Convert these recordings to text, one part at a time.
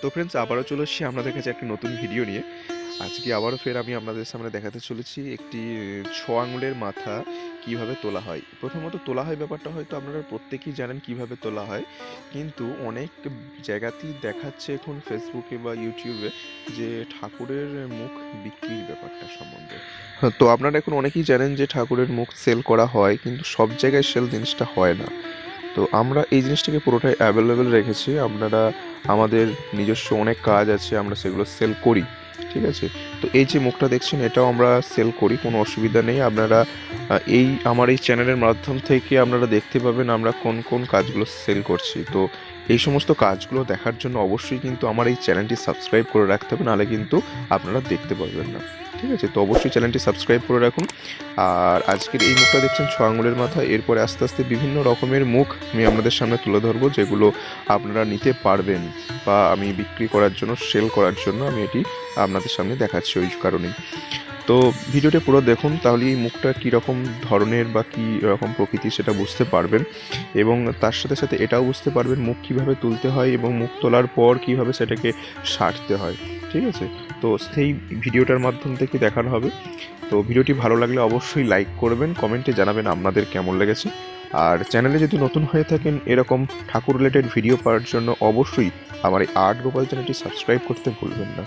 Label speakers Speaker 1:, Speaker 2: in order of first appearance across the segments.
Speaker 1: তো ফ্রেন্ডস আবারও চলে এসেছি আপনাদের কাছে একটা নতুন ভিডিও নিয়ে। আজকে আবারও ফের আমি আপনাদের সামনে দেখাতে চলেছি একটি ছ আঙুলের মাথা কীভাবে তোলা হয়। প্রথমত তোলা হয় ব্যাপারটা হয়তো আপনারা প্রত্যেকেই জানেন কীভাবে তোলা হয়। কিন্তু অনেক জায়গাতেই দেখাচ্ছে এখন ফেসবুকে বা ইউটিউবে যে ঠাকুরের মুখ বিক্রির ব্যাপারটা সম্বন্ধে। হ্যাঁ, তো আপনারা এখন অনেকেই জানেন যে ঠাকুরের মুখ সেল করা হয় কিন্তু সব জায়গায় সেল জিনিসটা হয় না। তো আমরা এই জিনিসটাকে পুরোটাই অ্যাভেলেবেল রেখেছি। আপনারা আমাদের নিজস্ব অনেক কাজ আছে, আমরা সেগুলো সেল করি, ঠিক আছে? তো এই যে মুখটা দেখছেন, এটাও আমরা সেল করি, কোনো অসুবিধা নেই। আপনারা এই, আমার এই চ্যানেলের মাধ্যম থেকে আপনারা দেখতে পাবেন আমরা কোন কোন কাজগুলো সেল করছি। তো এই সমস্ত কাজগুলো দেখার জন্য অবশ্যই কিন্তু আমার এই চ্যানেলটি সাবস্ক্রাইব করে রাখতে হবে, নাহলে কিন্তু আপনারা দেখতে পারবেন না। ঠিক আছে? তো অবশ্যই চ্যানেলটি সাবস্ক্রাইব করে রাখুন। আর আজকের এই মুখটা দেখছেন ছ আঙুলের মাথা। এরপরে আস্তে আস্তে বিভিন্ন রকমের মুখ আমি আপনাদের সামনে তুলে ধরবো, যেগুলো আপনারা নিতে পারবেন বা আমি বিক্রি করার জন্য, সেল করার জন্য আমি এটি আপনাদের সামনে দেখাচ্ছি ওই কারণেই। তো ভিডিওটা পুরো দেখুন, তাহলে এই মুখটা কী রকম ধরনের বা কী রকম প্রকৃতি সেটা বুঝতে পারবেন। এবং তার সাথে সাথে এটাও বুঝতে পারবেন মুখ কীভাবে তুলতে হয় এবং মুখ তোলার পর কীভাবে সেটাকে সারতে হয়। ঠিক আছে? তো সেই ভিডিওটার মাধ্যম থেকে দেখানো হবে। তো ভিডিওটি ভালো লাগলে অবশ্যই লাইক করবেন, কমেন্টে জানাবেন আপনাদের কেমন লেগেছে। আর চ্যানেলে যদি নতুন হয়ে থাকেন এরকম ঠাকুর রিলেটেড ভিডিও পাওয়ার জন্য অবশ্যই আমার এই আর্ট গোপাল চ্যানেলটি সাবস্ক্রাইব করতে ভুলবেন না।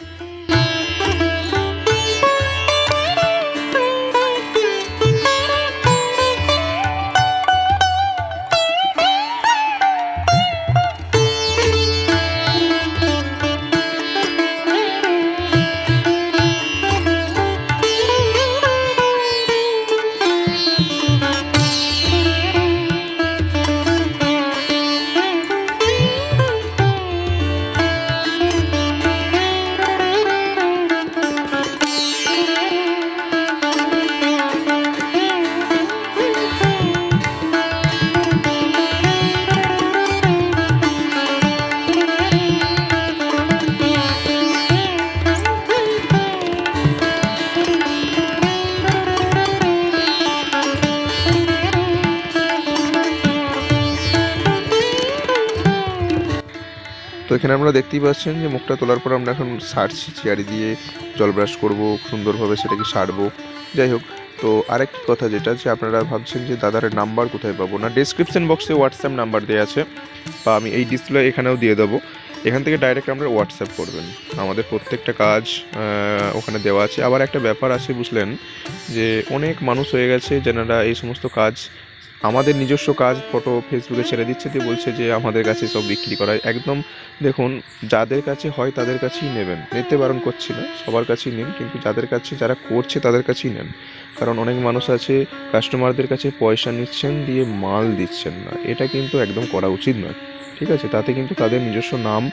Speaker 1: তো এখানে আমরা দেখতেই পাচ্ছেন যে মুখটা তোলার পর আমরা এখন সারছি, চেয়ারি দিয়ে জল ব্রাশ করব সুন্দরভাবে সেটাকে সারবো। যাই হোক, তো আরেকটি কথা যেটা, যে আপনারা ভাবছেন যে দাদার নাম্বার কোথায় পাবো না? ডেসক্রিপশন বক্সে হোয়াটসঅ্যাপ নাম্বার দেওয়া আছে, বা আমি এই ডিসপ্লে এখানেও দিয়ে দেবো। এখান থেকে ডাইরেক্ট আমরা হোয়াটসঅ্যাপ করবেন। আমাদের প্রত্যেকটা কাজ ওখানে দেওয়া আছে। আবার একটা ব্যাপার আছে, বুঝলেন, যে অনেক মানুষ হয়ে গেছে, যেনারা এই সমস্ত কাজ আমাদের নিজস্ব কাজ ফটো ফেসবুকে ছেড়ে দিচ্ছে, দিয়ে বলছে যে আমাদের কাছে সব বিক্রি করা একদম দেখুন, যাদের কাছে হয় তাদের কাছেই নেবেন। নিতে বারণ করছি না, সবার কাছেই নিন কিন্তু যাদের কাছে, যারা করছে তাদের কাছেই নেন। কারণ অনেক মানুষ আছে কাস্টমারদের কাছে পয়সা নিচ্ছেন, দিয়ে মাল দিচ্ছেন না। এটা কিন্তু একদম করা উচিত নয়। ঠিক আছে? তাতে কিন্তু তাদের নিজস্ব নাম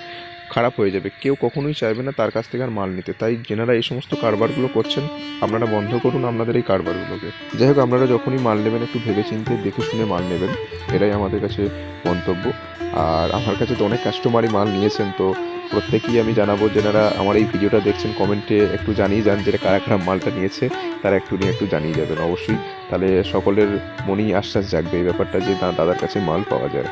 Speaker 1: খারাপ হয়ে যাবে। কেউ কখনোই চাইবে না তার কাছ থেকে আর মাল নিতে। তাই যেনারা এই সমস্ত কারবারগুলো করছেন, আপনারা বন্ধ করুন আপনাদের এই কারবারগুলোকে। যাই হোক, আপনারা যখনই মাল নেবেন, একটু ভেবে চিন্তে দেখে শুনে মাল নেবেন। এটাই আমাদের কাছে মন্তব্য। আর আমার কাছে তো অনেক কাস্টমারই মাল নিয়েছেন, তো প্রত্যেকেই আমি জানাব যেনারা আমার এই ভিডিওটা দেখছেন, কমেন্টে একটু জানিয়ে যান যে কারা কারা মালটা নিয়েছে, তারা একটু নিয়ে একটু জানিয়ে যাবেন অবশ্যই। তাহলে সকলের মনেই আশ্বাস জাগবে এই ব্যাপারটা যে না, দাদার কাছে মাল পাওয়া যায়।